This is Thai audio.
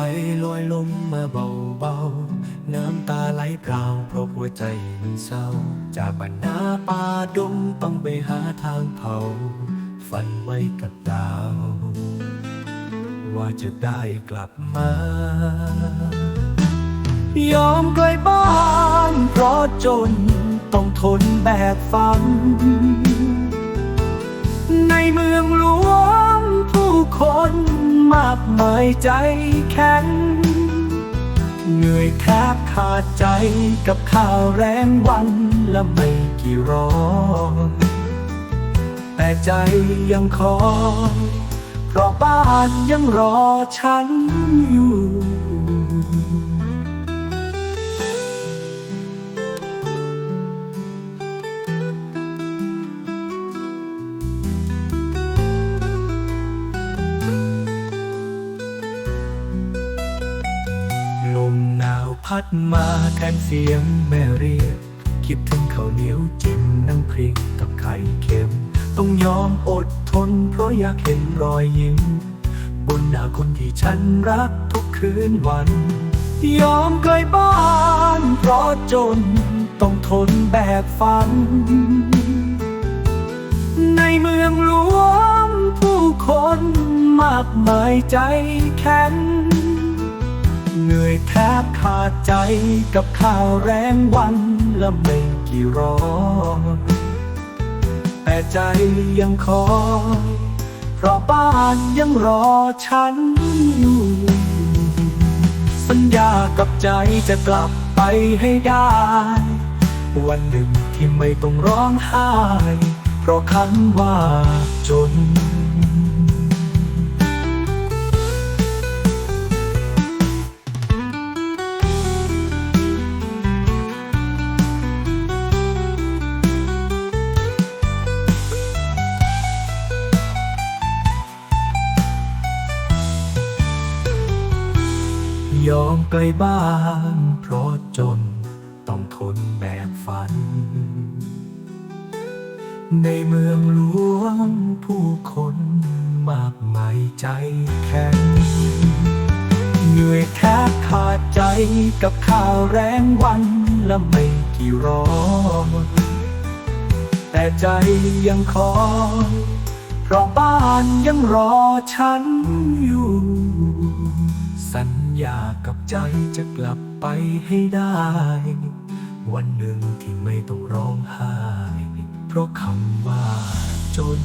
ไฟลอยลมมาเบาๆ น้ำตาไหลพราวเพราะหัวใจมันเศร้า จากบรรดาป่าดงต้องไปหาทางเผา ฝันไว้กับดาว ว่าจะได้กลับมา ยอมไกลบ้านเพราะจนต้องทนแบกฝัน ในเมืองหลวงผู้คน มากมายใจแข็ง เหนื่อยแทบขาดใจกับข้าวแรงวันและไม่กี่ร้อนแต่ใจยังคอยเพราะบ้านยังรอฉันอยู่ พัดมาแทนเสียงแม่เรียก คิดถึงข้าวเหนียวจิ้มน้ำพริกกับไข่เค็ม ต้องยอมอดทนเพราะอยากเห็นรอยยิ้ม บนหน้าคนที่ฉันรักทุกคืนวัน ยอมไกลบ้านเพราะจน ต้องทนแบกฝัน ในเมืองหลวงผู้คนมากมายใจแข็ง เหนื่อยแทบขาดใจกับข้าวแรงวันและไม่กี่ร้อนแต่ใจยังคอยเพราะบ้านยังรอฉันอยู่ สัญญากับใจจะกลับไปให้ได้ วันหนึ่งที่ไม่ต้องร้องไห้ เพราะคำว่าจน ยอมไกลบ้าน เพราะจนต้องทนแบกฝัน ในเมืองหลวงผู้คนมากมายใจแข็งเหนื่อยแทบขาดใจกับข้าวแรงวันและไม่กี่ร้อนแต่ใจยังคอยเพราะบ้านยังรอฉันอยู่ ญากับใจจะกลับไปให้ได้ วันหนึ่งที่ไม่ต้องร้องไห้ เพราะคำว่าจน